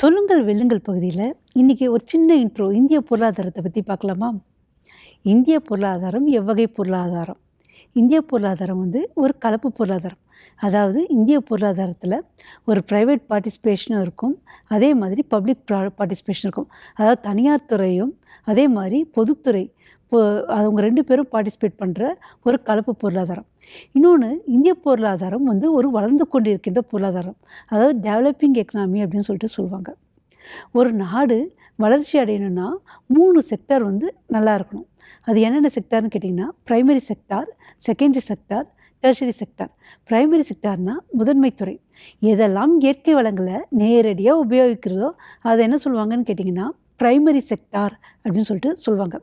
சொல்லுங்கள் வெல்லுங்கள் பகுதியில். இன்றைக்கி ஒரு சின்ன இன்ட்ரோ இந்திய பொருளாதாரத்தை பற்றி பார்க்கலாமா? இந்திய பொருளாதாரம் எவ்வகை பொருளாதாரம்? இந்திய பொருளாதாரம் வந்து ஒரு கலப்பு பொருளாதாரம். அதாவது இந்திய பொருளாதாரத்தில் ஒரு ப்ரைவேட் பார்ட்டிசிபேஷனும் இருக்கும். அதே மாதிரி பப்ளிக் பார்ட்டிசிபேஷன் இருக்கும். அதாவது தனியார் துறையும் அதே மாதிரி பொதுத்துறை இப்போ அவங்க ரெண்டு பேரும் பார்ட்டிசிபேட் பண்ணுற ஒரு கலப்பு பொருளாதாரம். இன்னொன்று இந்திய பொருளாதாரம் வந்து ஒரு வளர்ந்து கொண்டிருக்கின்ற பொருளாதாரம். அதாவது டெவலப்பிங் எக்கனாமி அப்படின்னு சொல்லிட்டு சொல்லுவாங்க. ஒரு நாடு வளர்ச்சி அடையணும்னா மூணு செக்டார் வந்து நல்லா இருக்கணும். அது என்னென்ன செக்டார்னு கேட்டிங்கன்னா primary sector secondary sector tertiary sector primary செக்டார்னால் முதன்மை துறை. எதெல்லாம் இயற்கை வளங்களை நேரடியாக உபயோகிக்கிறதோ அதை என்ன சொல்லுவாங்கன்னு கேட்டிங்கன்னா ப்ரைமரி செக்டார் அப்படின்னு சொல்லிட்டு சொல்லுவாங்க.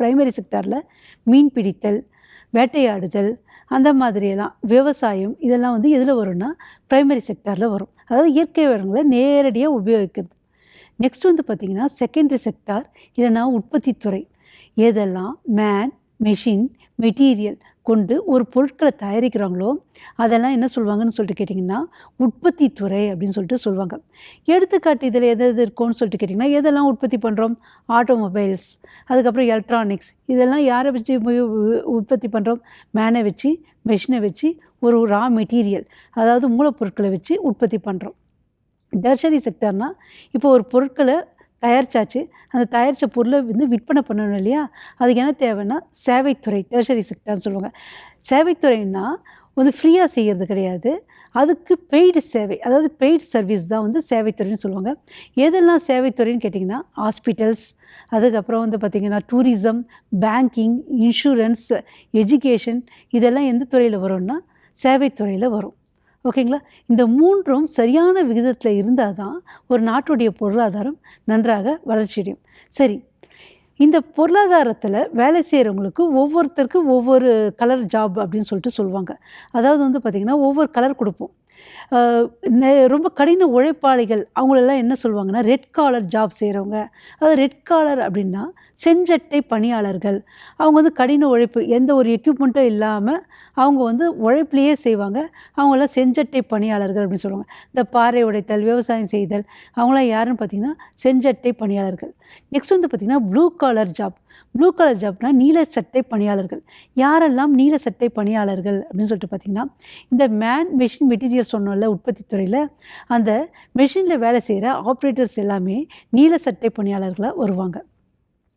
ப்ரைமரி செக்டாரில் மீன் பிடித்தல் வேட்டையாடுதல் அந்த மாதிரியெல்லாம் விவசாயம் இதெல்லாம் வந்து எதில் வரும்னா ப்ரைமரி செக்டாரில் வரும். அதாவது இயற்கை வளங்களை நேரடியாக உபயோகிக்கிறது. நெக்ஸ்ட் வந்து பார்த்திங்கன்னா செகண்டரி செக்டார் இல்லைன்னா உற்பத்தி துறை எதெல்லாம்? மேன் மெஷின் மெட்டீரியல் கொண்டு ஒரு பொருட்களை தயாரிக்கிறாங்களோ அதெல்லாம் என்ன சொல்லுவாங்கன்னு சொல்லிட்டு கேட்டிங்கன்னா உற்பத்தி துறை அப்படின்னு சொல்லிட்டு சொல்லுவாங்க. எடுத்துக்காட்டு இதில் எது எது இருக்கும்னு சொல்லிட்டு கேட்டிங்கன்னா எதெல்லாம் உற்பத்தி பண்ணுறோம் ஆட்டோமொபைல்ஸ் அதுக்கப்புறம் எலக்ட்ரானிக்ஸ் இதெல்லாம் யாரை வச்சு உற்பத்தி பண்ணுறோம் மேனை வச்சு மெஷினை வச்சு ஒரு ரா மெட்டீரியல் அதாவது மூலப்பொருட்களை வச்சு உற்பத்தி பண்ணுறோம் டெர்ஷரி செக்டர்னால் இப்போ ஒரு பொருட்களை தயாரிச்சாச்சு. அந்த தயாரித்த பொருளை வந்து விற்பனை பண்ணணும் இல்லையா? அதுக்கு என்ன தேவைன்னா சேவைத்துறை டெர்ஷரி செக்டர்னு சொல்லுவாங்க. சேவைத்துறைன்னா வந்து ஃப்ரீயாக செய்கிறது கிடையாது. அதுக்கு பெய்டு சேவை அதாவது பெய்டு சர்வீஸ் தான் வந்து சேவைத்துறைன்னு சொல்லுவாங்க. எதெல்லாம் சேவைத்துறைன்னு கேட்டிங்கன்னா ஹாஸ்பிட்டல்ஸ் அதுக்கப்புறம் வந்து பார்த்திங்கன்னா டூரிசம் பேங்கிங் இன்சூரன்ஸ் எஜுகேஷன் இதெல்லாம் எந்த துறையில் வரும்னா சேவைத்துறையில் வரும். ஓகேங்களா? இந்த மூன்றும் சரியான விகிதத்தில் இருந்தால் தான் ஒரு நாட்டுடைய பொருளாதாரம் நன்றாக வளர்ச்சியடையும் சரி இந்த பொருளாதாரத்தில் வேலை செய்கிறவங்களுக்கு ஒவ்வொருத்தருக்கும் ஒவ்வொரு கலர் ஜாப் அப்படின்னு சொல்லிட்டு சொல்லுவாங்க. அதாவது வந்து பார்த்திங்கன்னா ஒவ்வொரு கலர் கொடுப்போம். ரொம்ப கடின உழைப்பாளிகள் அவங்களெல்லாம் என்ன சொல்லுவாங்கன்னா ரெட் காலர் ஜாப் செய்கிறவங்க அதாவது ரெட் காலர் அப்படின்னா செஞ்சட்டை பணியாளர்கள். அவங்க வந்து கடின உழைப்பு எந்த ஒரு எக்யூப்மெண்ட்டும் இல்லாமல் அவங்க வந்து உழைப்புலேயே செய்வாங்க. அவங்களாம் செஞ்சட்டை பணியாளர்கள் அப்படின்னு சொல்லுவாங்க. இந்த பாறை உடைத்தல் விவசாயம் செய்தல் அவங்களாம் யாருன்னு பார்த்தீங்கன்னா செஞ்சட்டை பணியாளர்கள். நெக்ஸ்ட் வந்து பார்த்திங்கன்னா blue collar job blue collar Jaffna நீல சட்டை பணியாளர்கள். யாரெல்லாம் நீல சட்டை பணியாளர்கள் அப்படின்னு சொல்லிட்டு பார்த்தீங்கன்னா இந்த மேன் மெஷின் மெட்டீரியல் சொன்னோம்ல உற்பத்தி துறையில் அந்த மெஷினில் வேலை செய்கிற ஆப்ரேட்டர்ஸ் எல்லாமே நீல சட்டை பணியாளர்களாக வருவாங்க.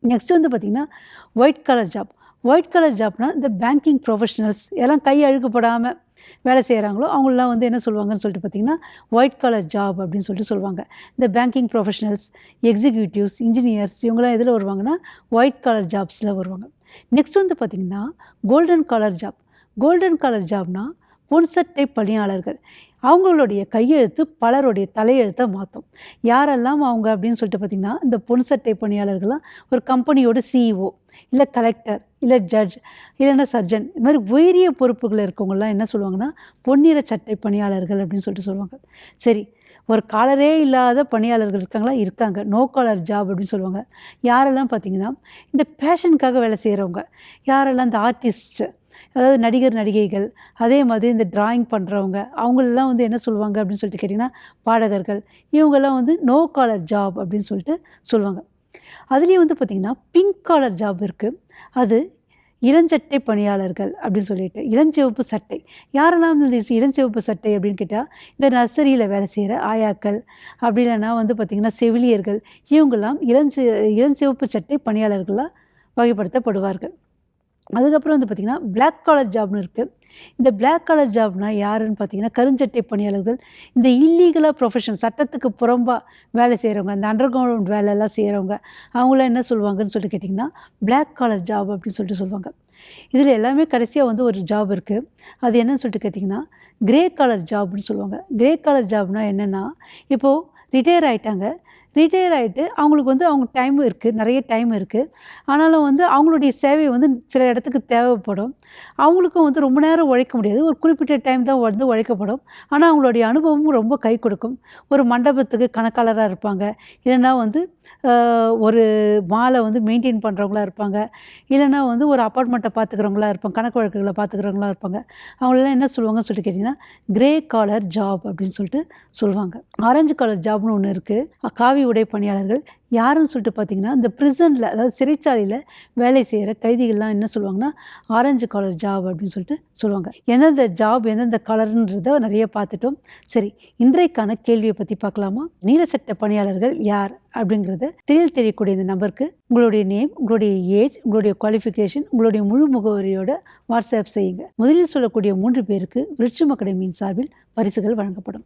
நெக்ஸ்ட் வந்து பார்த்திங்கன்னா white collar job white collar Jaffna இந்த பேங்கிங் ப்ரொஃபஷனல்ஸ் எல்லாம் கை அழுக்கப்படாமல் வேலை செய்கிறாங்களோ அவங்களெலாம் வந்து என்ன சொல்லுவாங்கன்னு சொல்லிட்டு பார்த்தீங்கன்னா ஒயிட் கலர் ஜாப் அப்படின்னு சொல்லிட்டு சொல்லுவாங்க. இந்த பேங்கிங் ப்ரொஃபஷனல்ஸ் எக்ஸிக்யூட்டிவ்ஸ் இன்ஜினியர்ஸ் இவங்கெல்லாம் எதில் வருவாங்கன்னா ஒயிட் கலர் ஜாப்ஸில் வருவாங்க. நெக்ஸ்ட் வந்து பார்த்திங்கன்னா golden collar job golden collar ஜாப்னால் பொன்சட்டை பணியாளர்கள். அவங்களுடைய கையெழுத்து பலருடைய தலையெழுத்தை மாற்றும். யாரெல்லாம் அவங்க அப்படின்னு சொல்லிட்டு பார்த்திங்கன்னா இந்த பொன்சட்டை பணியாளர்கள்லாம் ஒரு கம்பெனியோட சிஇஓ இல்லை கலெக்டர் இல்லை ஜட்ஜ் இல்லைன்னா சர்ஜன் இது மாதிரி உயரிய பொறுப்புகள் இருக்கவங்கலாம் என்ன சொல்லுவாங்கன்னா பொன்னிற சட்டை பணியாளர்கள் அப்படின்னு சொல்லிட்டு சொல்லுவாங்க. சரி ஒரு காலரே இல்லாத பணியாளர்கள் இருக்காங்களா? இருக்காங்க. நோ காலர் ஜாப் அப்படின்னு சொல்லுவாங்க. யாரெல்லாம் பார்த்தீங்கன்னா இந்த பேஷனுக்காக வேலை செய்கிறவங்க யாரெல்லாம் இந்த ஆர்டிஸ்ட்டு அதாவது நடிகர் நடிகைகள் அதே மாதிரி இந்த டிராயிங் பண்ணுறவங்க அவங்களெல்லாம் வந்து என்ன சொல்லுவாங்க அப்படின்னு சொல்லிட்டு கேட்டிங்கன்னா பாடகர்கள். இவங்கெல்லாம் வந்து நோ காலர் ஜாப் அப்படின்னு சொல்லிட்டு சொல்லுவாங்க. அதுலேயும் வந்து பார்த்திங்கன்னா பிங்க் காலர் ஜாப் இருக்குது அது இளஞ்சட்டை பணியாளர்கள் அப்படின்னு சொல்லிட்டு இளஞ்சிவப்பு சட்டை. யாரெல்லாம் இந்த இளஞ்சிவப்பு சட்டை அப்படின்னு கேட்டால் இந்த நர்சரியில் வேலை செய்கிற ஆயாக்கள் அப்படி இல்லைன்னா வந்து பார்த்திங்கன்னா செவிலியர்கள் இவங்கெல்லாம் இளஞ்சி இளஞ்சிவப்பு சட்டை பணியாளர்களாக வகைப்படுத்தப்படுவார்கள். அதுக்கப்புறம் வந்து பார்த்திங்கன்னா பிளாக் காலர் ஜாப்னு இருக்குது இந்த பிளாக் காலர் ஜாப்னா யாருன்னு பார்த்தீங்கன்னா கருஞ்சட்டை பணியாளர்கள். இந்த இல்லீகலாக ப்ரொஃபஷன் சட்டத்துக்கு புறம்பாக வேலை செய்கிறவங்க அந்த அண்டர் கிரவுண்ட் வேலையெல்லாம் செய்கிறவங்க அவங்களாம் என்ன சொல்லுவாங்கன்னு சொல்லிட்டு கேட்டிங்கன்னா பிளாக் காலர் ஜாப் அப்படின்னு சொல்லிட்டு சொல்லுவாங்க. இதில் எல்லாமே கடைசியாக வந்து ஒரு ஜாப் இருக்குது அது என்னன்னு சொல்லிட்டு கேட்டிங்கன்னா கிரே கலர் ஜாப்னு சொல்லுவாங்க. கிரே கலர் ஜாப்னா என்னென்னா இப்போது ரிட்டையர் ஆகிட்டாங்க ரிட்டையர் ஆகிட்டு அவங்களுக்கு வந்து அவங்க டைம் இருக்குது நிறைய டைம் இருக்குது ஆனாலும் வந்து அவங்களுடைய சேவை வந்து சில இடத்துக்கு தேவைப்படும். அவங்களுக்கும் வந்து ரொம்ப நேரம் உழைக்க முடியாது. ஒரு குறிப்பிட்ட டைம் தான் வந்து உழைக்கப்படும். ஆனால் அவங்களுடைய அனுபவமும் ரொம்ப கை கொடுக்கும். ஒரு மண்டபத்துக்கு கணக்காளராக இருப்பாங்க. இல்லைன்னா வந்து ஒரு மாலை வந்து மெயின்டைன் பண்ணுறவங்களா இருப்பாங்க. இல்லைன்னா வந்து ஒரு அப்பார்ட்மெண்ட்டை பார்த்துக்கிறவங்களா இருப்பாங்க. கணக்கு வழக்குகளை பார்த்துக்கிறவங்களா இருப்பாங்க. அவங்களெல்லாம் என்ன சொல்லுவாங்கன்னு சொல்லிட்டு கேட்டிங்கன்னா கிரே காலர் ஜாப் அப்படின்னு சொல்லிட்டு சொல்லுவாங்க. ஆரஞ்சு காலர் ஜாப்னு ஒன்று இருக்குது காவி உடை பணியாளர்கள் யாருன்னு சொல்லிட்டு பார்த்தீங்கன்னா இந்த ப்ரிசனில் அதாவது சிறைச்சாலையில் வேலை செய்கிற கைதிகள்லாம் என்ன சொல்லுவாங்கன்னா ஆரஞ்சு கலர் ஜாப் அப்படின்னு சொல்லிட்டு சொல்லுவாங்க. எந்தெந்த ஜாப் எந்தெந்த கலர்ன்றதை நிறைய பார்த்துட்டோம். சரி இன்றைக்கான கேள்வியை பற்றி பார்க்கலாமா? நீல சட்ட பணியாளர்கள் யார் அப்படிங்கிறத தெரியல் தெரியக்கூடிய இந்த நம்பருக்கு உங்களுடைய நேம் உங்களுடைய ஏஜ் உங்களுடைய குவாலிஃபிகேஷன் உங்களுடைய முழு முகவரியோட வாட்ஸ்அப் செய்யுங்க. முதலில் சொல்லக்கூடிய மூன்று பேருக்கு விருட்சம் அகாடமியின் சார்பில் பரிசுகள் வழங்கப்படும்.